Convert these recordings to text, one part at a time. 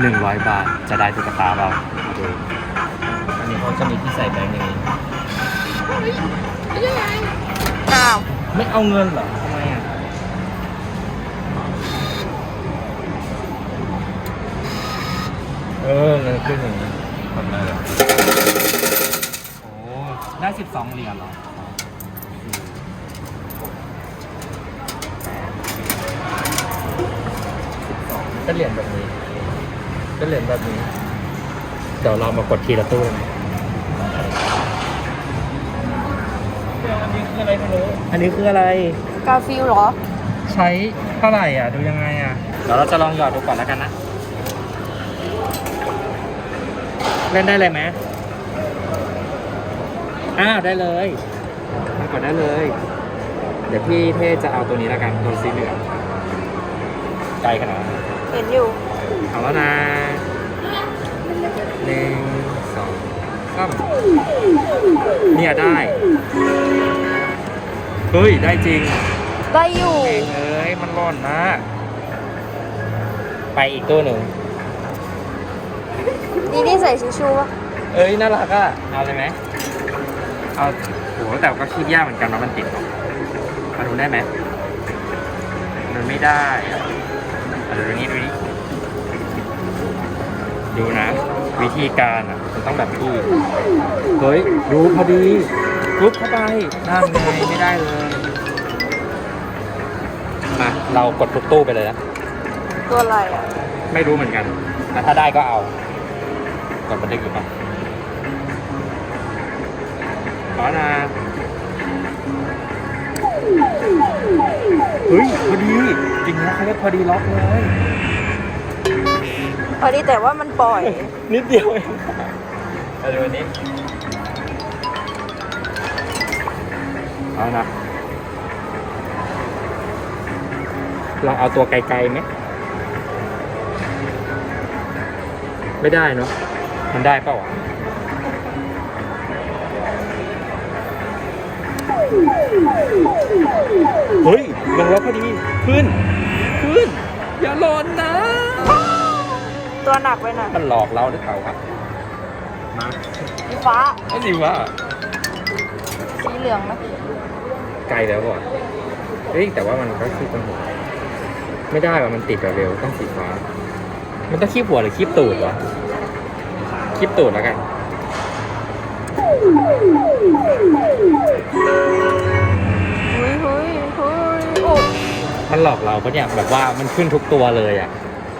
หนึ่งร้อยบาท จะได้ตุ๊กตาเปล่ามาดูอันนี้เขาจะมีที่ใส่แบงค์อย่างนี้อ้าวไม่เอาเงินเหรอทำไมอะเออเงินขึ้นอย่างนี้ทำไมอะโอ้ได้สิบสองเหรียญเหรอก็เหรียญแบบนี้ ก็เหรียญแบบนี้ เดี๋ยวเรามากดทีละตู้เลยอันนี้คืออะไรไม่รู้อันนี้คืออะไร กาฟิลเหรอ ใช้เท่าไหร่อะ ดูยังไงอะ เดี๋ยวเราจะลองหยอดดูก่อนแล้วกันนะ เล่นได้เลยไหมอ้าวได้เลยมันกดได้เลย เดี๋ยวพี่เท่จะเอาตัวนี้แล้วกัน ตัวสีเหลืองไกลขนาดนั้น เห็นอยู่ เอาแล้วนะหนึ่งสองสามเนี่ยได้ เฮ้ย ได้จริงได้อยู่ เองเอ้ย มันร้อนมากไปอีกตู้หนึ่งนี่นี่ใส่ชิชชูป่ะเอ้ย น่ารักอะ เอาเลยไหม เอาโหแต่ก็คิดยากเหมือนกันว่ามันติดหรอมาดูได้ไหมมันไม่ได้อะเอาดูนี่ดูนี่ ดูนะ วิธีการอะมันต้องแบบพี่เฮ้ยดูพอดีปุ๊บเข้าไปนั่นไงไม่ได้เลยมาเรากดทุกตู้ไปเลยนะตัวอะไรอะไม่รู้เหมือนกันแต่ถ้าได้ก็เอา กดบันทึกอยู่ปะขอนะเฮ้ยพอดีจริงนะเขาเรียกพอดีล็อกเลย พอดีแต่ว่ามันปล่อย นิดเดียวเองมาดูอันนี้เอานะลองเอาตัวไกลๆไหมไม่ได้เนาะมันได้เปล่าวะเฮ้ยลงแล้วพอดี ขึ้น ขึ้น อย่าหล่นนะ ตัวหนักไปหน่อยมันหลอกเราหรือเปล่าครับมาสีฟ้าไอ้สิว่าสีเหลืองนะไกลแล้วก่อนเฮ้ยแต่ว่ามันก็คีบตั้งหัวไม่ได้ว่ะมันติดแบบเร็วต้องสีฟ้า มันต้องคีบหัวหรือคีบตูดวะคีบตูดแล้วกันหุยหุยหุยโอ้มันหลอกเราปะเนี่ยแบบว่ามันขึ้นทุกตัวเลยอะ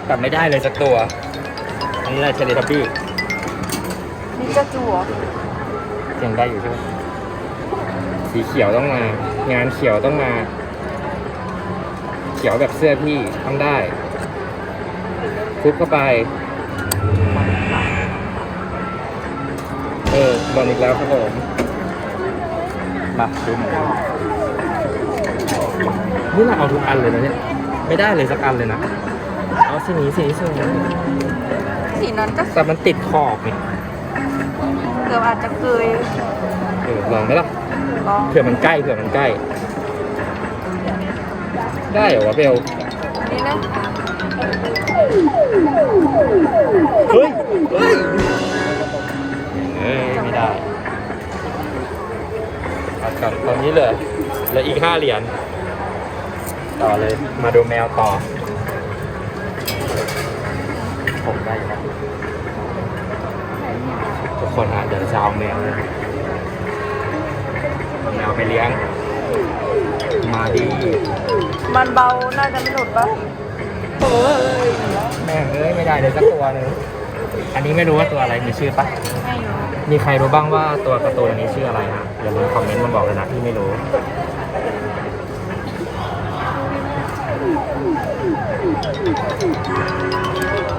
แต่ไม่ได้เลยสักตัวอั นนี้อะไรเชลิทับบี้นี่จะจั่วยังได้อยู่ใช่ไหมสีเขียวต้องมา งานเขียวต้องมา เขียวแบบเสื้อพี่ต้องได้ฟุบเข้าไป เออบอลอีกแล้วครับผมมาดูหน่อยนี่เราเอาทุกอันเลยนะเนี่ย ไม่ได้เลยสักอันเลยนะ เอาสีนี้สีนี้สวย สีนั้นก็แต่มันติดขอบนี่เกือบอาจจะเกยเออลองไหมล่ะลองเผื่อมันใกล้เผื่อมันใกล้ ได้เหรอวะเบลนี่นะเฮ้ยเฮ้ยเฮ้ยไม่ได้เอากลับตอนนี้เลยเหลืออีกห้าเหรียญต่อเลยมาดูแมวต่อ ผมได้อยู่แล้วทุกคนอะเดี๋ยวจะเอาแมวเลยเอาแมวไปเลี้ยง มาดี มันเบา น่าจะไม่หลุดปะเฮ้ยแม่งเอ้ยไม่ได้เลยสักตัวหนึงอันนี้ไม่รู้ว่าตัวอะไรมีชื่อปะไม่รู้มีใครรู้บ้างว่าตัวการ์ตูนอันนี้ชื่ออะไรฮะอย่าลืมคอมเมนต์มาบอกเลยนะที่ไม่รู้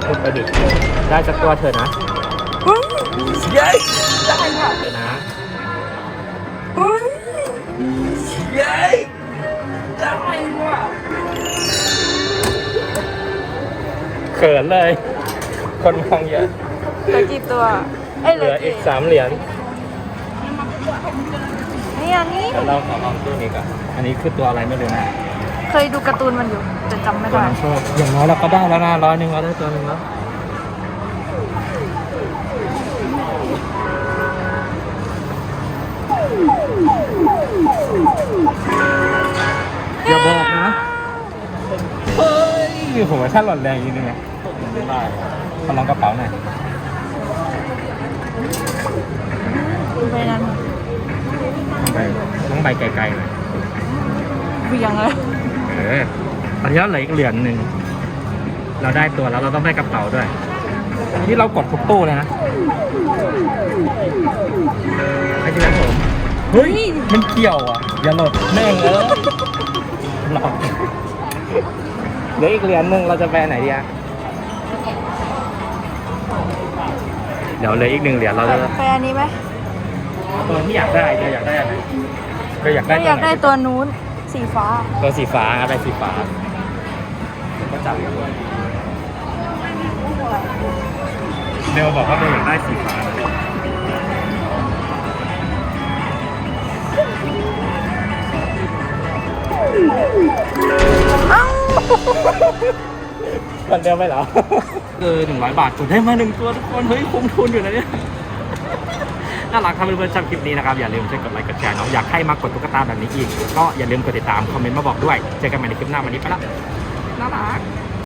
พูดไปดิได้สักตัวเถอะนะเยเย้ได้ค่ะเถอะนะเฮ้ยเขินเลย คนมองเยอะเหลือกี่ตัวเอ้ยเหลืออีกสามเหรียญนี่อันนี้เราขอลองตัวนี้ก่อนอันนี้คือตัวอะไรไม่รู้นะ เคยดูการ์ตูนมันอยู่ แต่จำไม่ได้อย่างน้อยเราก็ได้แล้วนะร้อยหนึ่งเราได้ตัวหนึ่งแล้วอย่าบอกนะ เฮ้ยโหว่าถ้าหลอนแรงจริงๆนะไดขอลองกระเป๋าหน่อยดูไปนั้นลองไปลองไปไกลๆหน่อยเบี่ยงเลย เออตอนนี้เราเหลืออีกเหรียญหนึ่ง เราได้ตัวแล้วเราต้องได้กระเป๋าด้วย นี่เรากดทุกตู้เลยนะไอ้ที่นั้นผมเฮ้ย มันเกี่ยวอะ อย่าหลดแม่งเออหลอกเหลืออีกเหรียญหนึ่งเราจะไปอันไหนดีอะเดี๋ยวเหลืออีกหนึ่งเหรียญเราจะไปอันนี้ไหมตัวที่อยากได้เราอยากได้อะไรเราอยากได้เราอยากได้ตัวไหนตัวนู้น สีฟ้า ตัวสีฟ้าเอาไปสีฟ้าก็จับเบลบอกว่าเบลอยากได้สีฟ้าเอ้าคนเดิมไปเหรอคือหนึ่งร้อยบาทกดได้มาหนึ่งตัวทุกคน เฮ้ยคุ้มทุนอยู่นะเนี่ย น่ารักครับเพื่อนๆชอบคลิปนี้นะครับ อย่าลืมช่วยกดไลค์กดแชร์เนาะอยากให้มากดตุ๊กตาแบบนี้อีก ก็อย่าลืมกดติดตามคอมเมนต์มาบอกด้วย เจอกันใหม่ในคลิปหน้าวันนี้ไปละน่ารัก